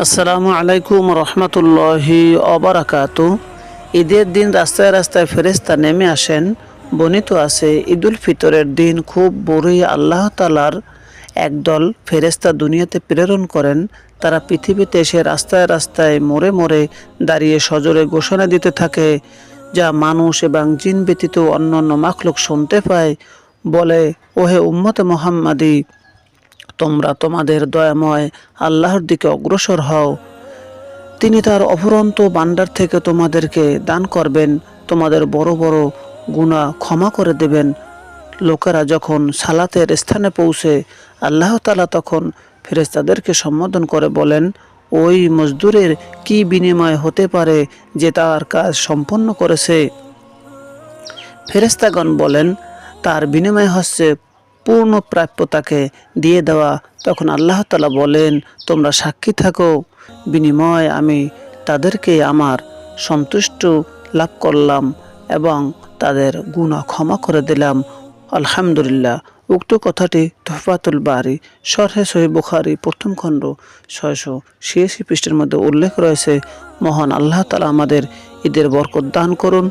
আসসালামু আলাইকুম রহমতুল্লাহি অবরাকাত। ঈদের দিন রাস্তায় রাস্তায় ফেরেস্তা নেমে আসেন। বর্ণিত আছে, ঈদুল ফিতরের দিন খুব বড়ই আল্লাহ তালার একদল ফেরেস্তা দুনিয়াতে প্রেরণ করেন। তারা পৃথিবীতে এসে রাস্তায় রাস্তায় মোড়ে মোড়ে দাঁড়িয়ে সজোরে ঘোষণা দিতে থাকে, যা মানুষ এবং জিন ব্যতীত অন্যান্য মাখলুক শুনতে পায়। বলে, ওহে উম্মতে মোহাম্মদী তোমরা তোমাদের দয়াময় আল্লাহর দিকে অগ্রসর হও। তিনি তার অফুরন্ত বান্ডার থেকে তোমাদেরকে দান করবেন, তোমাদের বড় বড় গুণা ক্ষমা করে দেবেন। লোকেরা যখন সালাতের স্থানে পৌঁছে, আল্লাহ তালা তখন ফেরেস্তাদেরকে সম্বোধন করে বলেন, ওই মজদুরের কি বিনিময় হতে পারে যে তার কাজ সম্পন্ন করেছে? ফেরেস্তাগণ বলেন, তার বিনিময় হচ্ছে পূর্ণ প্রাপ্যতাকে দিয়ে দেওয়া। তখন আল্লাহ তালা বলেন, তোমরা সাক্ষী থাকো। বিনিময় আমি তাদেরকে আমার সন্তুষ্ট লাভ করলাম এবং তাদের গুণা ক্ষমা করে দিলাম। আলহামদুলিল্লাহ। উক্ত কথাটি তোহফাতুল বারি সরহে সহি বুখারি, প্রথম খণ্ড, ছয়শো ছিয়াশি পৃষ্ঠের মধ্যে উল্লেখ রয়েছে। মহান আল্লাহ তালা আমাদের ঈদের বরকত দান করুন।